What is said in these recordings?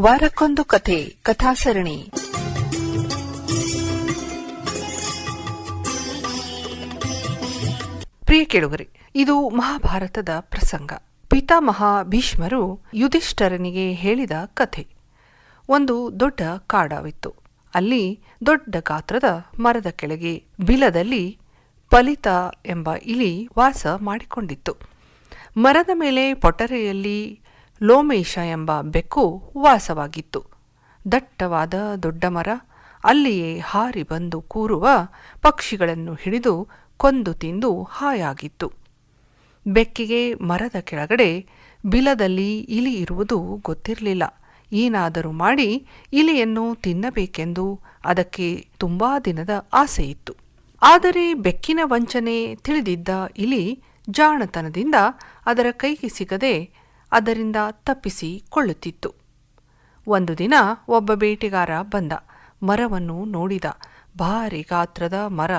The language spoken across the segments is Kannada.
ವಾರಕ್ಕೊಂದು ಕಥೆ, ಕಥಾಸರಣಿ. ಪ್ರಿಯ ಕೇಳುಗರೆ, ಇದು ಮಹಾಭಾರತದ ಪ್ರಸಂಗ. ಪಿತಾಮಹ ಭೀಷ್ಮರು ಯುಧಿಷ್ಠರನಿಗೆ ಹೇಳಿದ ಕಥೆ. ಒಂದು ದೊಡ್ಡ ಕಾಡವಿತ್ತು. ಅಲ್ಲಿ ದೊಡ್ಡ ಗಾತ್ರದ ಮರದ ಕೆಳಗೆ ಬಿಲದಲ್ಲಿ ಫಲಿತ ಎಂಬ ಇಲಿ ವಾಸ ಮಾಡಿಕೊಂಡಿತ್ತು. ಮರದ ಮೇಲೆ ಪೊಟರೆಯಲ್ಲಿ ಲೋಮೇಶ ಎಂಬ ಬೆಕ್ಕು ವಾಸವಾಗಿತ್ತು ದಟ್ಟವಾದ ದೊಡ್ಡ ಮರ, ಅಲ್ಲಿಯೇ ಹಾರಿ ಬಂದು ಕೂರುವ ಪಕ್ಷಿಗಳನ್ನು ಹಿಡಿದು ಕೊಂದು ತಿಂದು ಹಾಯಾಗಿತ್ತು. ಬೆಕ್ಕಿಗೆ ಮರದ ಕೆಳಗಡೆ ಬಿಲದಲ್ಲಿ ಇಲಿ ಇರುವುದು ಗೊತ್ತಿರಲಿಲ್ಲ. ಏನಾದರೂ ಮಾಡಿ ಇಲಿಯನ್ನು ತಿನ್ನಬೇಕೆಂದು ಅದಕ್ಕೆ ತುಂಬಾ ದಿನದ ಆಸೆಯಿತ್ತು. ಆದರೆ ಬೆಕ್ಕಿನ ವಂಚನೆ ತಿಳಿದಿದ್ದ ಇಲಿ ಜಾಣತನದಿಂದ ಅದರ ಕೈಗೆ ಸಿಗದೆ ಅದರಿಂದ ತಪ್ಪಿಸಿಕೊಳ್ಳುತ್ತಿತ್ತು. ಒಂದು ದಿನ ಒಬ್ಬ ಬೇಟೆಗಾರ ಬಂದ. ಮರವನ್ನು ನೋಡಿದ. ಭಾರಿ ಗಾತ್ರದ ಮರ.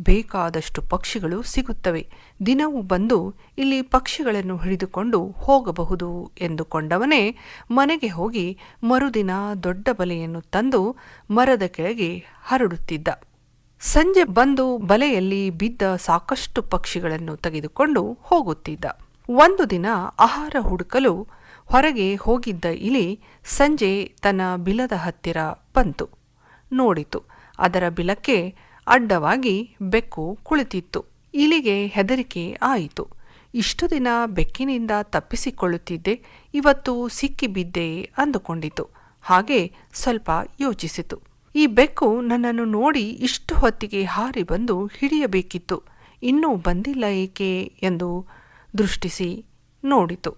ಬೇಕಾದಷ್ಟು ಪಕ್ಷಿಗಳು ಸಿಗುತ್ತವೆ. ದಿನವೂ ಬಂದು ಇಲ್ಲಿ ಪಕ್ಷಿಗಳನ್ನು ಹಿಡಿದುಕೊಂಡು ಹೋಗಬಹುದು ಎಂದುಕೊಂಡವನೇ ಮನೆಗೆ ಹೋಗಿ ಮರುದಿನ ದೊಡ್ಡ ಬಲೆಯನ್ನು ತಂದು ಮರದ ಕೆಳಗೆ ಹರಡುತ್ತಿದ್ದ. ಸಂಜೆ ಬಂದು ಬಲೆಯಲ್ಲಿ ಬಿದ್ದ ಸಾಕಷ್ಟು ಪಕ್ಷಿಗಳನ್ನು ತೆಗೆದುಕೊಂಡು ಹೋಗುತ್ತಿದ್ದ. ಒಂದು ದಿನ ಆಹಾರ ಹುಡುಕಲು ಹೊರಗೆ ಹೋಗಿದ್ದ ಇಲಿ ಸಂಜೆ ತನ್ನ ಬಿಲದ ಹತ್ತಿರ ಬಂತು. ನೋಡಿತು. ಅದರ ಬಿಲಕ್ಕೆ ಅಡ್ಡವಾಗಿ ಬೆಕ್ಕು ಕುಳಿತಿತ್ತು. ಇಲಿಗೆ ಹೆದರಿಕೆ ಆಯಿತು. ಇಷ್ಟು ದಿನ ಬೆಕ್ಕಿನಿಂದ ತಪ್ಪಿಸಿಕೊಳ್ಳುತ್ತಿದ್ದೆ, ಇವತ್ತು ಸಿಕ್ಕಿಬಿದ್ದೆ ಅಂದುಕೊಂಡಿತು. ಹಾಗೆ ಸ್ವಲ್ಪ ಯೋಚಿಸಿತು. ಈ ಬೆಕ್ಕು ನನ್ನನ್ನು ನೋಡಿ ಇಷ್ಟು ಹೊತ್ತಿಗೆ ಹಾರಿ ಬಂದು ಹಿಡಿಯಬೇಕಿತ್ತು. ಇನ್ನೂ ಬಂದಿಲ್ಲ ಏಕೆ ಎಂದು ದೃಷ್ಟಿಸಿ ನೋಡಿತು.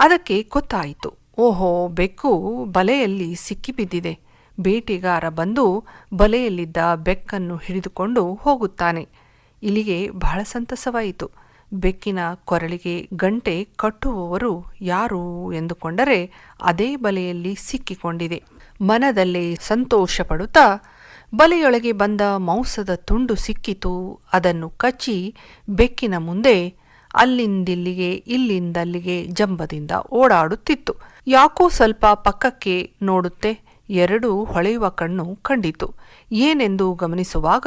ಅದಕ್ಕೆ ಗೊತ್ತಾಯಿತು. ಓಹೋ, ಬೆಕ್ಕು ಬಲೆಯಲ್ಲಿ ಸಿಕ್ಕಿಬಿದ್ದಿದೆ. ಬೇಟೆಗಾರ ಬಂದು ಬಲೆಯಲ್ಲಿದ್ದ ಬೆಕ್ಕನ್ನು ಹಿಡಿದುಕೊಂಡು ಹೋಗುತ್ತಾನೆ. ಇಲ್ಲಿಗೆ ಬಹಳ ಸಂತಸವಾಯಿತು. ಬೆಕ್ಕಿನ ಕೊರಳಿಗೆ ಗಂಟೆ ಕಟ್ಟುವವರು ಯಾರು ಎಂದುಕೊಂಡರೆ ಅದೇ ಬಲೆಯಲ್ಲಿ ಸಿಕ್ಕಿಕೊಂಡಿದೆ. ಮನದಲ್ಲೇ ಸಂತೋಷ ಪಡುತ್ತಾ ಬಲೆಯೊಳಗೆ ಬಂದ ಮಾಂಸದ ತುಂಡು ಸಿಕ್ಕಿತು. ಅದನ್ನು ಕಚ್ಚಿ ಬೆಕ್ಕಿನ ಮುಂದೆ ಅಲ್ಲಿಂದಿಲ್ಲಿಗೆ, ಇಲ್ಲಿಂದಲ್ಲಿಗೆ ಜಂಬದಿಂದ ಓಡಾಡುತ್ತಿತ್ತು. ಯಾಕೋ ಸ್ವಲ್ಪ ಪಕ್ಕಕ್ಕೆ ನೋಡುತ್ತೆ, ಎರಡು ಹೊಳೆಯುವ ಕಣ್ಣು ಕಂಡಿತು. ಏನೆಂದು ಗಮನಿಸುವಾಗ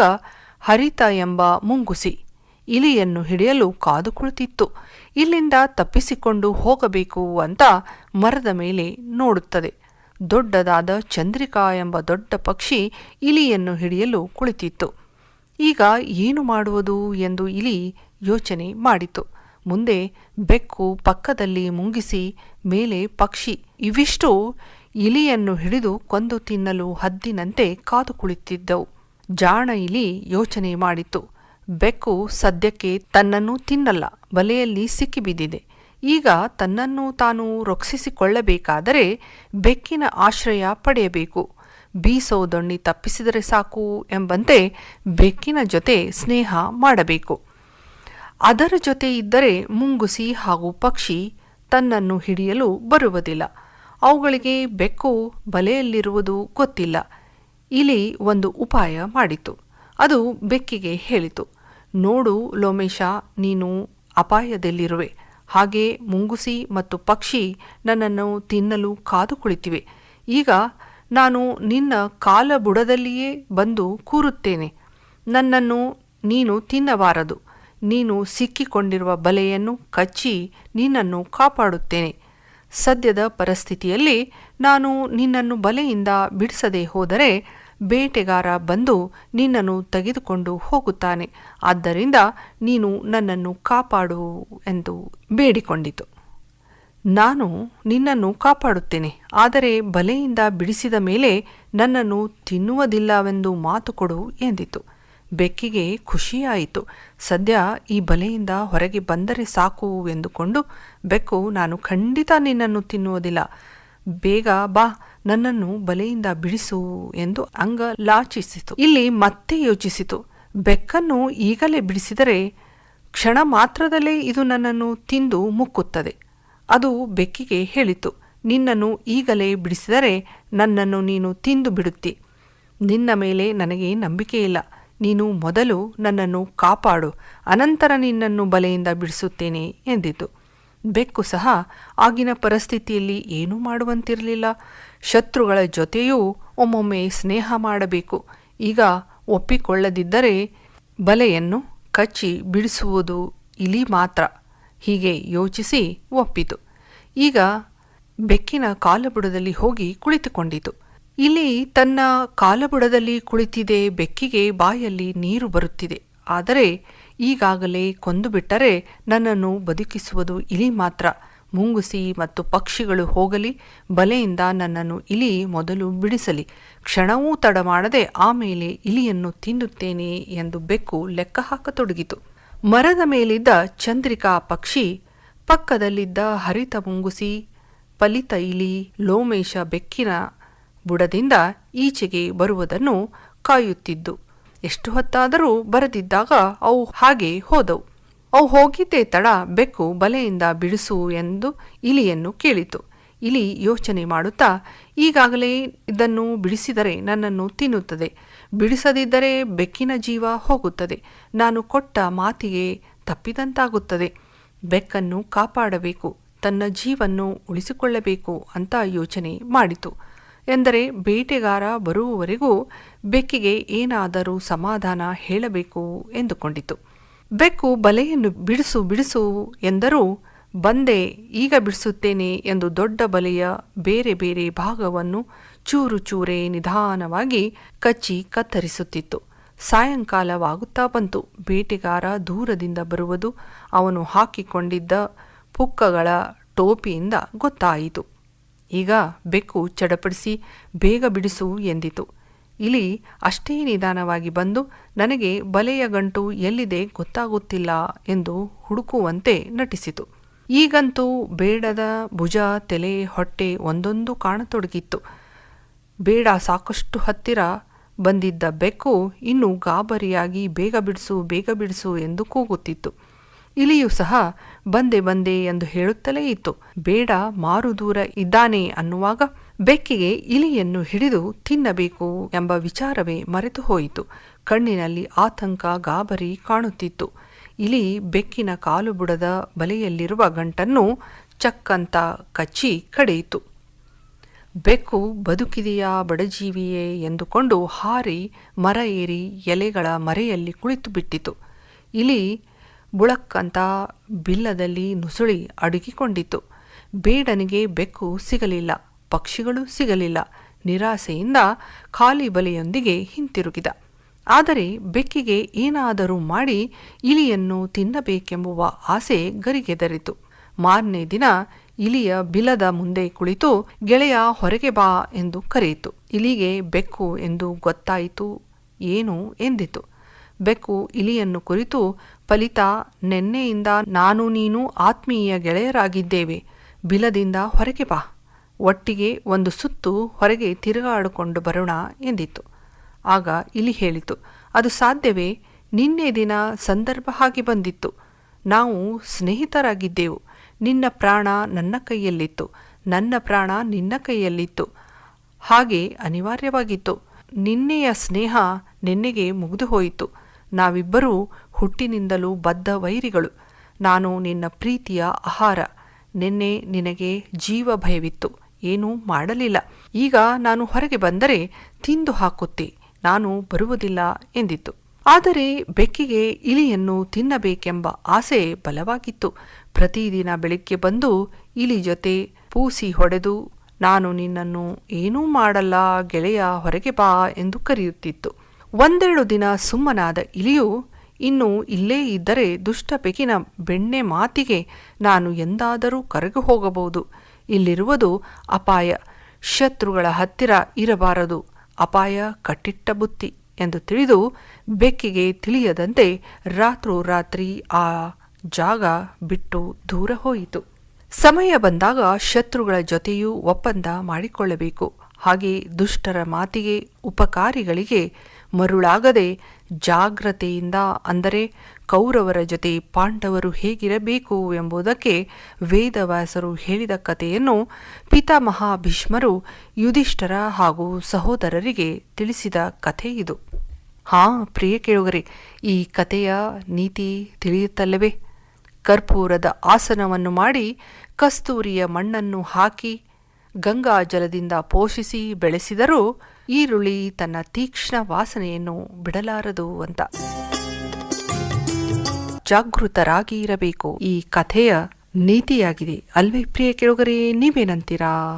ಹರಿತ ಎಂಬ ಮುಂಗುಸಿ ಇಲಿಯನ್ನು ಹಿಡಿಯಲು ಕಾದು ಕುಳಿತಿತ್ತು. ಇಲ್ಲಿಂದ ತಪ್ಪಿಸಿಕೊಂಡು ಹೋಗಬೇಕು ಅಂತ ಮರದ ಮೇಲೆ ನೋಡುತ್ತದೆ. ದೊಡ್ಡದಾದ ಚಂದ್ರಿಕಾ ಎಂಬ ದೊಡ್ಡ ಪಕ್ಷಿ ಇಲಿಯನ್ನು ಹಿಡಿಯಲು ಕುಳಿತಿತ್ತು. ಈಗ ಏನು ಮಾಡುವುದು ಎಂದು ಇಲಿ ಯೋಚನೆ ಮಾಡಿತು. ಮುಂದೆ ಬೆಕ್ಕು ಪಕ್ಕದಲ್ಲಿ ಮುಂಗಿಸಿ ಮೇಲೆ ಪಕ್ಷಿ. ಇವಿಷ್ಟು ಇಲಿಯನ್ನು ಹಿಡಿದು ಕೊಂದು ತಿನ್ನಲು ಹದ್ದಿನಂತೆ ಕಾದು ಕುಳಿತಿದ್ದವು ಜಾಣ ಇಲಿ ಯೋಚನೆ ಮಾಡಿತು ಬೆಕ್ಕು ಸದ್ಯಕ್ಕೆ ತನ್ನನ್ನು ತಿನ್ನಲ್ಲ, ಬಲೆಯಲ್ಲಿ ಸಿಕ್ಕಿಬಿದ್ದಿದೆ. ಈಗ ತನ್ನನ್ನು ತಾನು ರಕ್ಷಿಸಿಕೊಳ್ಳಬೇಕಾದರೆ ಬೆಕ್ಕಿನ ಆಶ್ರಯ ಪಡೆಯಬೇಕು. ಬೀಸೋ ದೊಣ್ಣಿ ತಪ್ಪಿಸಿದರೆ ಸಾಕು ಎಂಬಂತೆ ಬೆಕ್ಕಿನ ಜೊತೆ ಸ್ನೇಹ ಮಾಡಬೇಕು. ಅದರ ಜೊತೆ ಇದ್ದರೆ ಮುಂಗುಸಿ ಹಾಗೂ ಪಕ್ಷಿ ತನ್ನನ್ನು ಹಿಡಿಯಲು ಬರುವುದಿಲ್ಲ. ಅವುಗಳಿಗೆ ಬೆಕ್ಕು ಬಲೆಯಲ್ಲಿರುವುದು ಗೊತ್ತಿಲ್ಲ. ಇಲಿ ಒಂದು ಉಪಾಯ ಮಾಡಿತು. ಅದು ಬೆಕ್ಕಿಗೆ ಹೇಳಿತು. ನೋಡು ಲೋಮೇಶ, ನೀನು ಅಪಾಯದಲ್ಲಿರುವೆ. ಹಾಗೆ ಮುಂಗುಸಿ ಮತ್ತು ಪಕ್ಷಿ ನನ್ನನ್ನು ತಿನ್ನಲು ಕಾದು ಕುಳಿತಿವೆ. ಈಗ ನಾನು ನಿನ್ನ ಕಾಲ ಬುಡದಲ್ಲಿಯೇ ಬಂದು ಕೂರುತ್ತೇನೆ. ನನ್ನನ್ನು ನೀನು ತಿನ್ನಬಾರದು. ನೀನು ಸಿಕ್ಕಿಕೊಂಡಿರುವ ಬಲೆಯನ್ನು ಕಚ್ಚಿ ನಿನ್ನನ್ನು ಕಾಪಾಡುತ್ತೇನೆ. ಸದ್ಯದ ಪರಿಸ್ಥಿತಿಯಲ್ಲಿ ನಾನು ನಿನ್ನನ್ನು ಬಲೆಯಿಂದ ಬಿಡಿಸದೆ ಹೋದರೆ ಬೇಟೆಗಾರ ಬಂದು ನಿನ್ನನ್ನು ತೆಗೆದುಕೊಂಡು ಹೋಗುತ್ತಾನೆ. ಆದ್ದರಿಂದ ನೀನು ನನ್ನನ್ನು ಕಾಪಾಡು ಎಂದು ಬೇಡಿಕೊಂಡಿತು. ನಾನು ನಿನ್ನನ್ನು ಕಾಪಾಡುತ್ತೇನೆ, ಆದರೆ ಬಲೆಯಿಂದ ಬಿಡಿಸಿದ ಮೇಲೆ ನನ್ನನ್ನು ತಿನ್ನುವುದಿಲ್ಲವೆಂದು ಮಾತು ಕೊಡು ಎಂದಿತು. ಬೆಕ್ಕಿಗೆ ಖುಷಿಯಾಯಿತು. ಸದ್ಯ ಈ ಬಲೆಯಿಂದ ಹೊರಗೆ ಬಂದರೆ ಸಾಕು ಎಂದುಕೊಂಡು ಬೆಕ್ಕು, ನಾನು ಖಂಡಿತ ನಿನ್ನನ್ನು ತಿನ್ನುವುದಿಲ್ಲ. ಬೇಗ ಬಾ, ನನ್ನನ್ನು ಬಲೆಯಿಂದ ಬಿಡಿಸು ಎಂದು ಅಂಗ ಲಾಚಿಸಿತು ಇಲ್ಲಿ ಮತ್ತೆ ಯೋಚಿಸಿತು. ಬೆಕ್ಕನ್ನು ಈಗಲೇ ಬಿಡಿಸಿದರೆ ಕ್ಷಣ ಮಾತ್ರದಲ್ಲೇ ಇದು ನನ್ನನ್ನು ತಿಂದು ಮುಕ್ಕುತ್ತದೆ. ಅದು ಬೆಕ್ಕಿಗೆ ಹೇಳಿತು. ನಿನ್ನನ್ನು ಈಗಲೇ ಬಿಡಿಸಿದರೆ ನನ್ನನ್ನು ನೀನು ತಿಂದು ಬಿಡುತ್ತಿ. ನಿನ್ನ ಮೇಲೆ ನನಗೆ ನಂಬಿಕೆಯಿಲ್ಲ. ನೀನು ಮೊದಲು ನನ್ನನ್ನು ಕಾಪಾಡು, ಅನಂತರ ನಿನ್ನನ್ನು ಬಲೆಯಿಂದ ಬಿಡಿಸುತ್ತೇನೆ ಎಂದಿತು. ಬೆಕ್ಕು ಸಹ ಆಗಿನ ಪರಿಸ್ಥಿತಿಯಲ್ಲಿ ಏನೂ ಮಾಡುವಂತಿರಲಿಲ್ಲ. ಶತ್ರುಗಳ ಜೊತೆಯೂ ಒಮ್ಮೊಮ್ಮೆ ಸ್ನೇಹ ಮಾಡಬೇಕು. ಈಗ ಒಪ್ಪಿಕೊಳ್ಳದಿದ್ದರೆ ಬಲೆಯನ್ನು ಕಚ್ಚಿ ಬಿಡಿಸುವುದು ಇಲಿ ಮಾತ್ರ. ಹೀಗೆ ಯೋಚಿಸಿ ಒಪ್ಪಿತು. ಈಗ ಬೆಕ್ಕಿನ ಕಾಲುಬುಡದಲ್ಲಿ ಹೋಗಿ ಕುಳಿತುಕೊಂಡಿತು. ಇಲ್ಲಿ ತನ್ನ ಕಾಲಬುಡದಲ್ಲಿ ಕುಳಿತಿದೆ ಬೆಕ್ಕಿಗೆ ಬಾಯಲ್ಲಿ ನೀರು ಬರುತ್ತಿದೆ. ಆದರೆ ಈಗಾಗಲೇ ಕೊಂದು ಬಿಟ್ಟರೆ ನನ್ನನ್ನು ಬದುಕಿಸುವುದು ಇಲಿ ಮಾತ್ರ. ಮುಂಗುಸಿ ಮತ್ತು ಪಕ್ಷಿಗಳು ಹೋಗಲಿ, ಬಲೆಯಿಂದ ನನ್ನನ್ನು ಇಲಿ ಮೊದಲು ಬಿಡಿಸಲಿ. ಕ್ಷಣವೂ ತಡ ಮಾಡದೆ ಆಮೇಲೆ ಇಲಿಯನ್ನು ತಿನ್ನುತ್ತೇನೆ ಎಂದು ಬೆಕ್ಕು ಲೆಕ್ಕ ಹಾಕತೊಡಗಿತು. ಮರದ ಮೇಲಿದ್ದ ಚಂದ್ರಿಕಾ ಪಕ್ಷಿ, ಪಕ್ಕದಲ್ಲಿದ್ದ ಹರಿತ ಮುಂಗುಸಿ ಫಲಿತ ಇಲಿ, ಲೋಮೇಶ ಬೆಕ್ಕಿನ ಬುಡದಿಂದ ಈಚೆಗೆ ಬರುವುದನ್ನು ಕಾಯುತ್ತಿದ್ದು. ಎಷ್ಟು ಹೊತ್ತಾದರೂ ಬರದಿದ್ದಾಗ ಅವು ಹಾಗೆ ಹೋದವು. ಅವು ಹೋಗಿದ್ದೇ ತಡ ಬೆಕ್ಕು ಬಲೆಯಿಂದ ಬಿಡಿಸು ಎಂದು ಇಲಿಯನ್ನು ಕೇಳಿತು. ಇಲಿ ಯೋಚನೆ ಮಾಡುತ್ತಾ, ಈಗಾಗಲೇ ಇದನ್ನು ಬಿಡಿಸಿದರೆ ನನ್ನನ್ನು ತಿನ್ನುತ್ತದೆ. ಬಿಡಿಸದಿದ್ದರೆ ಬೆಕ್ಕಿನ ಜೀವ ಹೋಗುತ್ತದೆ. ನಾನು ಕೊಟ್ಟ ಮಾತಿಗೆ ತಪ್ಪಿದಂತಾಗುತ್ತದೆ. ಬೆಕ್ಕನ್ನು ಕಾಪಾಡಬೇಕು, ತನ್ನ ಜೀವನ್ನು ಉಳಿಸಿಕೊಳ್ಳಬೇಕು ಅಂತ ಯೋಚನೆ ಮಾಡಿತು. ಎಂದರೆ ಬೇಟೆಗಾರ ಬರುವವರೆಗೂ ಬೆಕ್ಕಿಗೆ ಏನಾದರೂ ಸಮಾಧಾನ ಹೇಳಬೇಕು ಎಂದುಕೊಂಡಿತು. ಬೆಕ್ಕು ಬಲೆಯನ್ನು ಬಿಡಿಸು ಬಿಡಿಸು ಎಂದರೂ, ಬಂದೆ, ಈಗ ಬಿಡಿಸುತ್ತೇನೆ ಎಂದು ದೊಡ್ಡ ಬಲೆಯ ಬೇರೆ ಬೇರೆ ಭಾಗವನ್ನು ಚೂರು ಚೂರೆ ನಿಧಾನವಾಗಿ ಕಚ್ಚಿ ಕತ್ತರಿಸುತ್ತಿತ್ತು. ಸಾಯಂಕಾಲವಾಗುತ್ತಾ ಬಂತು. ಬೇಟೆಗಾರ ದೂರದಿಂದ ಬರುವುದು ಅವನು ಹಾಕಿಕೊಂಡಿದ್ದ ಪುಕ್ಕಗಳ ಟೋಪಿಯಿಂದ ಗೊತ್ತಾಯಿತು. ಈಗ ಬೆಕ್ಕು ಚಡಪಡಿಸಿ ಬೇಗ ಬಿಡಿಸು ಎಂದಿತು. ಇಲಿ ಅಷ್ಟೇ ನಿಧಾನವಾಗಿ ಬಂದು, ನನಗೆ ಬಲೆಯ ಗಂಟು ಎಲ್ಲಿದೆ ಗೊತ್ತಾಗುತ್ತಿಲ್ಲ ಎಂದು ಹುಡುಕುವಂತೆ ನಟಿಸಿತು. ಈಗಂತೂ ಬೇಡದ ಭುಜ, ತಲೆ, ಹೊಟ್ಟೆ ಒಂದೊಂದು ಕಾಣತೊಡಗಿತ್ತು. ಬೇಡ ಸಾಕಷ್ಟು ಹತ್ತಿರ ಬಂದಿದ್ದ ಬೆಕ್ಕು ಇನ್ನೂ ಗಾಬರಿಯಾಗಿ ಬೇಗ ಬಿಡಿಸು ಬೇಗ ಬಿಡಿಸು ಎಂದು ಕೂಗುತ್ತಿತ್ತು. ಇಲಿಯೂ ಸಹ ಬಂದೆ ಬಂದೆ ಎಂದು ಹೇಳುತ್ತಲೇ ಇತ್ತು. ಬೇಡ, ಮಾರು ದೂರ ಇದ್ದಾನೆ ಅನ್ನುವಾಗ ಬೆಕ್ಕಿಗೆ ಇಲಿಯನ್ನು ಹಿಡಿದು ತಿನ್ನಬೇಕು ಎಂಬ ವಿಚಾರವೇ ಮರೆತು ಹೋಯಿತು. ಕಣ್ಣಿನಲ್ಲಿ ಆತಂಕ, ಗಾಬರಿ ಕಾಣುತ್ತಿತ್ತು. ಇಲಿ ಬೆಕ್ಕಿನ ಕಾಲು ಬುಡದ ಬಲೆಯಲ್ಲಿರುವ ಗಂಟನ್ನು ಚಕ್ಕಂತ ಕಚ್ಚಿ ಕಡೆಯಿತು. ಬೆಕ್ಕು ಬದುಕಿದೆಯಾ ಬಡಜೀವಿಯೇ ಎಂದುಕೊಂಡು ಹಾರಿ ಮರ ಏರಿ ಎಲೆಗಳ ಮರೆಯಲ್ಲಿ ಕುಳಿತು ಬಿಟ್ಟಿತು ಇಲಿ ಬುಳಕ್ಕಂತ ಬಿಲ್ಲದಲ್ಲಿ ನುಸುಳಿ ಅಡುಗಿಕೊಂಡಿತು ಬೇಡನಿಗೆ ಬೆಕ್ಕು ಸಿಗಲಿಲ್ಲ, ಪಕ್ಷಿಗಳು ಸಿಗಲಿಲ್ಲ. ನಿರಾಸೆಯಿಂದ ಖಾಲಿ ಬಲೆಯೊಂದಿಗೆ ಹಿಂತಿರುಗಿದ. ಆದರೆ ಬೆಕ್ಕಿಗೆ ಏನಾದರೂ ಮಾಡಿ ಇಲಿಯನ್ನು ತಿನ್ನಬೇಕೆಂಬುವ ಆಸೆ ಗರಿಗೆದರಿತು. ಮಾರನೇ ದಿನ ಇಲಿಯ ಬಿಲದ ಮುಂದೆ ಕುಳಿತು ಗೆಳೆಯ ಹೊರಗೆ ಬಾ ಎಂದು ಕರೆಯಿತು. ಇಲಿಗೆ ಬೆಕ್ಕು ಎಂದು ಗೊತ್ತಾಯಿತು, ಏನು ಎಂದಿತು. ಬೆಕ್ಕು ಇಲಿಯನ್ನು ಕುರಿತು ಫಲಿತ ನೆನ್ನೆಯಿಂದ ನಾನು ನೀನು ಆತ್ಮೀಯ ಗೆಳೆಯರಾಗಿದ್ದೇವೆ. ಬಿಲದಿಂದ ಹೊರಗೆ ಬಾ. ಒಟ್ಟಿಗೆ ಒಂದು ಸುತ್ತು ಹೊರಗೆ ತಿರುಗಾಡಿಕೊಂಡು ಬರೋಣ ಎಂದಿತ್ತು. ಆಗ ಇಲಿ ಹೇಳಿತು, ಅದು ಸಾಧ್ಯವೇ? ನಿನ್ನೆ ದಿನ ಸಂದರ್ಭ ಹಾಗೆ ಬಂದಿತ್ತು. ನಾವು ಸ್ನೇಹಿತರಾಗಿದ್ದೆವು. ನಿನ್ನ ಪ್ರಾಣ ನನ್ನ ಕೈಯಲ್ಲಿತ್ತು. ನನ್ನ ಪ್ರಾಣ ನಿನ್ನ ಕೈಯಲ್ಲಿತ್ತು. ಹಾಗೆ ಅನಿವಾರ್ಯವಾಗಿತ್ತು. ನಿನ್ನೆಯ ಸ್ನೇಹ ನಿನ್ನೆಗೆ ಮುಗಿದು ಹೋಯಿತು ನಾವಿಬ್ಬರೂ ಹುಟ್ಟಿನಿಂದಲೂ ಬದ್ಧ ವೈರಿಗಳು. ನಾನು ನಿನ್ನ ಪ್ರೀತಿಯ ಆಹಾರ. ನಿನ್ನೆ ನಿನಗೆ ಜೀವ ಭಯವಿತ್ತು ಏನೂ ಮಾಡಲಿಲ್ಲ. ಈಗ ನಾನು ಹೊರಗೆ ಬಂದರೆ ತಿಂದು ಹಾಕುತ್ತೆ. ನಾನು ಬರುವುದಿಲ್ಲ ಎಂದಿತ್ತು. ಆದರೆ ಬೆಕ್ಕಿಗೆ ಇಲಿಯನ್ನು ತಿನ್ನಬೇಕೆಂಬ ಆಸೆ ಬಲವಾಗಿತ್ತು. ಪ್ರತಿದಿನ ಬೆಳಿಗ್ಗೆ ಬಂದು ಇಲಿ ಜೊತೆ ಪೂಸಿ ಹೊಡೆದು, ನಾನು ನಿನ್ನನ್ನು ಏನೂ ಮಾಡಲ್ಲ ಗೆಳೆಯ ಹೊರಗೆ ಬಾ ಎಂದು ಕರೆಯುತ್ತಿತ್ತು. ಒಂದೆರಡು ದಿನ ಸುಮ್ಮನಾದ ಇಲಿಯು, ಇನ್ನು ಇಲ್ಲೇ ಇದ್ದರೆ ದುಷ್ಟ ಬೆಕ್ಕಿನ ಬೆಣ್ಣೆ ಮಾತಿಗೆ ನಾನು ಎಂದಾದರೂ ಕರಗಿ ಹೋಗಬಹುದು. ಇಲ್ಲಿರುವುದು ಅಪಾಯ. ಶತ್ರುಗಳ ಹತ್ತಿರ ಇರಬಾರದು. ಅಪಾಯ ಕಟ್ಟಿಟ್ಟ ಬುತ್ತಿ ಎಂದು ತಿಳಿದು ಬೆಕ್ಕಿಗೆ ತಿಳಿಯದಂತೆ ರಾತ್ರೋರಾತ್ರಿ ಆ ಜಾಗ ಬಿಟ್ಟು ದೂರ ಹೋಯಿತು. ಸಮಯ ಬಂದಾಗ ಶತ್ರುಗಳ ಜೊತೆಯೂ ಒಪ್ಪಂದ ಮಾಡಿಕೊಳ್ಳಬೇಕು. ಹಾಗೆ ದುಷ್ಟರ ಮಾತಿಗೆ, ಉಪಕಾರಿಗಳಿಗೆ ಮರುಳಾಗದೆ ಜಾಗ್ರತೆಯಿಂದ, ಅಂದರೆ ಕೌರವರ ಜೊತೆ ಪಾಂಡವರು ಹೇಗಿರಬೇಕು ಎಂಬುದಕ್ಕೆ ವೇದವ್ಯಾಸರು ಹೇಳಿದ ಕಥೆಯನ್ನು ಪಿತಾಮಹ ಭೀಷ್ಮರು ಯುಧಿಷ್ಠರ ಹಾಗೂ ಸಹೋದರರಿಗೆ ತಿಳಿಸಿದ ಕಥೆ ಇದು. ಹಾ, ಪ್ರಿಯ ಕೇಳುಗರೆ, ಈ ಕಥೆಯ ನೀತಿ ತಿಳಿಯುತ್ತಲ್ಲವೇ? ಕರ್ಪೂರದ ಆಸನವನ್ನು ಮಾಡಿ ಕಸ್ತೂರಿಯ ಮಣ್ಣನ್ನು ಹಾಕಿ, ಗಂಗಾ ಜಲದಿಂದ ಪೋಷಿಸಿ ಬೆಳೆಸಿದರೂ ಈರುಳ್ಳಿ ತನ್ನ ತೀಕ್ಷ್ಣ ವಾಸನೆಯನ್ನು ಬಿಡಲಾರದು ಅಂತ. ಜಾಗೃತರಾಗಿ ಇರಬೇಕು ಈ ಕಥೆಯ ನೀತಿಯಾಗಿದೆ. ಅಲ್ವೇ ಪ್ರಿಯ ಕೆಳಗರೆ, ನೀವೇನಂತೀರಾ?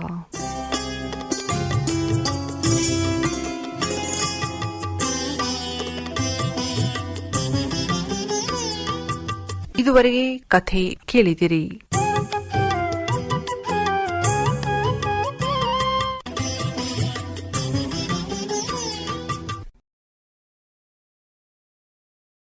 ಇದುವರೆಗೆ ಕಥೆ ಕೇಳಿದಿರಿ.